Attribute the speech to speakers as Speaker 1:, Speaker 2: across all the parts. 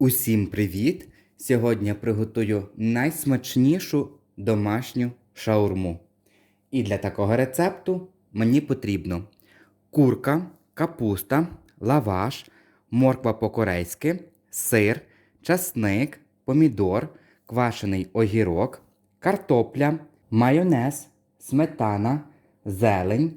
Speaker 1: Усім привіт! Сьогодні приготую найсмачнішу домашню шаурму. І для такого рецепту мені потрібно курка, капуста, лаваш, морква по-корейськи, сир, часник, помідор, квашений огірок, картопля, майонез, сметана, зелень,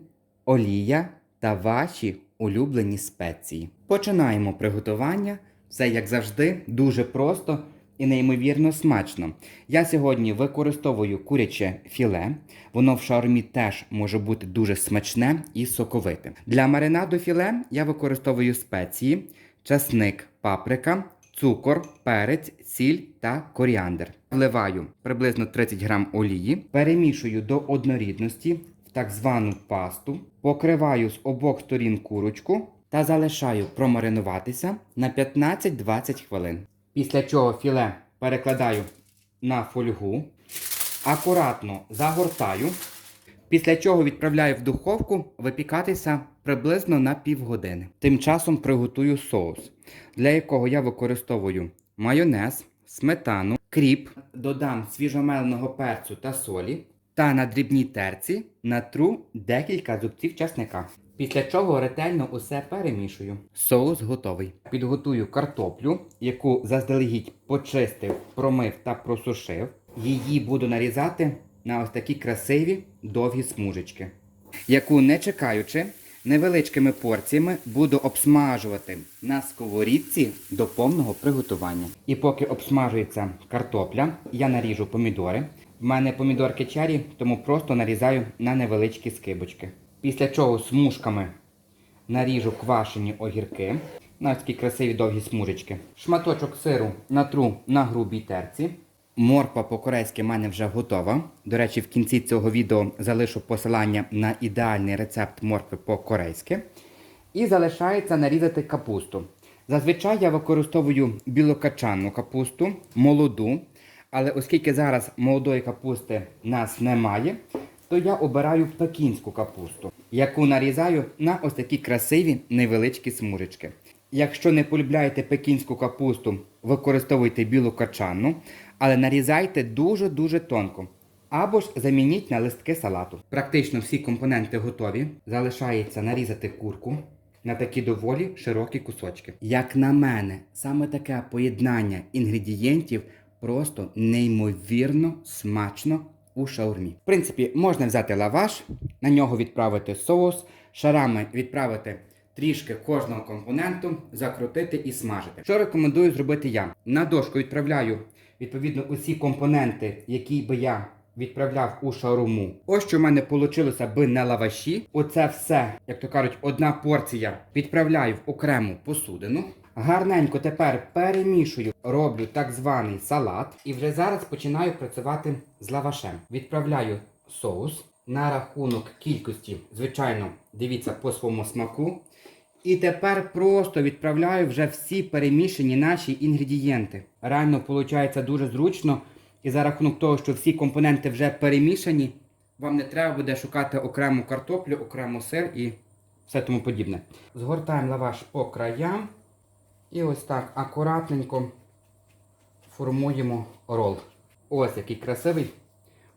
Speaker 1: олія та ваші улюблені спеції. Починаємо приготування. Все, як завжди, дуже просто і неймовірно смачно. Я сьогодні використовую куряче філе. Воно в шаурмі теж може бути дуже смачне і соковите. Для маринаду філе я використовую спеції, часник, паприка, цукор, перець, сіль та коріандр. Вливаю приблизно 30 грам олії, перемішую до однорідності в так звану пасту, покриваю з обох сторін курочку та залишаю промаринуватися на 15-20 хвилин. Після чого філе перекладаю на фольгу, акуратно загортаю, після чого відправляю в духовку випікатися приблизно на півгодини. Тим часом приготую соус, для якого я використовую майонез, сметану, кріп, додам свіжомеленого перцю та солі та на дрібній терці натру декілька зубців часника. Після чого ретельно усе перемішую. Соус готовий. Підготую картоплю, яку заздалегідь почистив, промив та просушив. Її буду нарізати на ось такі красиві довгі смужечки, яку, не чекаючи, невеличкими порціями буду обсмажувати на сковорідці до повного приготування. І поки обсмажується картопля, я наріжу помідори. В мене помідорки чері, тому просто нарізаю на невеличкі скибочки. Після чого смужками наріжу квашені огірки на такі красиві довгі смужечки. Шматочок сиру натру на грубій терці. Морква по-корейськи в мене вже готова. До речі, в кінці цього відео залишу посилання на ідеальний рецепт моркви по-корейськи. І залишається нарізати капусту. Зазвичай я використовую білокачанну капусту, молоду. Але оскільки зараз молодої капусти нас немає, то я обираю пекінську капусту, яку нарізаю на ось такі красиві невеличкі смужечки. Якщо не полюбляєте пекінську капусту, використовуйте білу качанну, але нарізайте дуже-дуже тонко. Або ж замініть на листки салату. Практично всі компоненти готові. Залишається нарізати курку на такі доволі широкі кусочки. Як на мене, саме таке поєднання інгредієнтів просто неймовірно смачно у шаурмі. В принципі, можна взяти лаваш, на нього відправити соус, шарами відправити трішки кожного компоненту, закрутити і смажити. Що рекомендую зробити я? На дошку відправляю відповідно усі компоненти, які би я відправляв у шаурму. Ось що в мене вийшло би на лаваші. Оце все, як то кажуть, одна порція відправляю в окрему посудину. Гарненько тепер перемішую, роблю так званий салат. І вже зараз починаю працювати з лавашем. Відправляю соус на рахунок кількості, звичайно, дивіться по своєму смаку. І тепер просто відправляю вже всі перемішані наші інгредієнти. Реально виходить дуже зручно. І за рахунок того, що всі компоненти вже перемішані, вам не треба буде шукати окрему картоплю, окремо сир і все тому подібне. Згортаємо лаваш по краям. І ось так акуратненько формуємо рол. Ось який красивий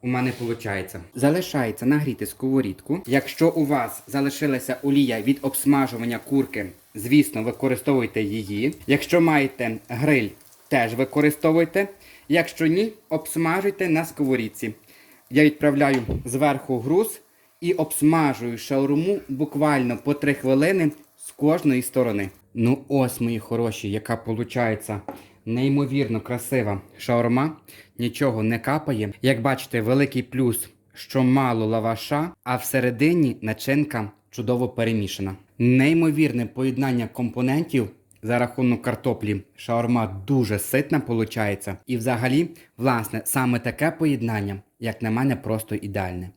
Speaker 1: у мене виходить. Залишається нагріти сковорідку. Якщо у вас залишилася олія від обсмажування курки, звісно, використовуйте її. Якщо маєте гриль, теж використовуйте. Якщо ні, обсмажуйте на сковорідці. Я відправляю зверху груз і обсмажую шаурму буквально по 3 хвилини з кожної сторони. Ну ось, мої хороші, яка виходить неймовірно красива шаурма. Нічого не капає. Як бачите, великий плюс, що мало лаваша, а всередині начинка чудово перемішана. Неймовірне поєднання компонентів. За рахунок картоплі шаурма дуже ситна виходить. І взагалі, власне, саме таке поєднання, як на мене, просто ідеальне.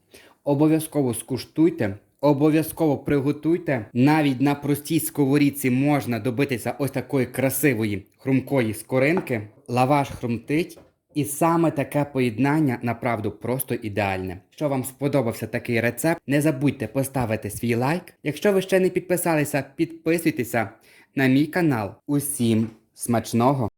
Speaker 1: Обов'язково скуштуйте, обов'язково приготуйте. Навіть на простій сковорідці можна добитися ось такої красивої хрумкої скоринки. Лаваш хрумтить. І саме таке поєднання направду просто ідеальне. Якщо вам сподобався такий рецепт, не забудьте поставити свій лайк. Якщо ви ще не підписалися, підписуйтеся на мій канал. Усім смачного!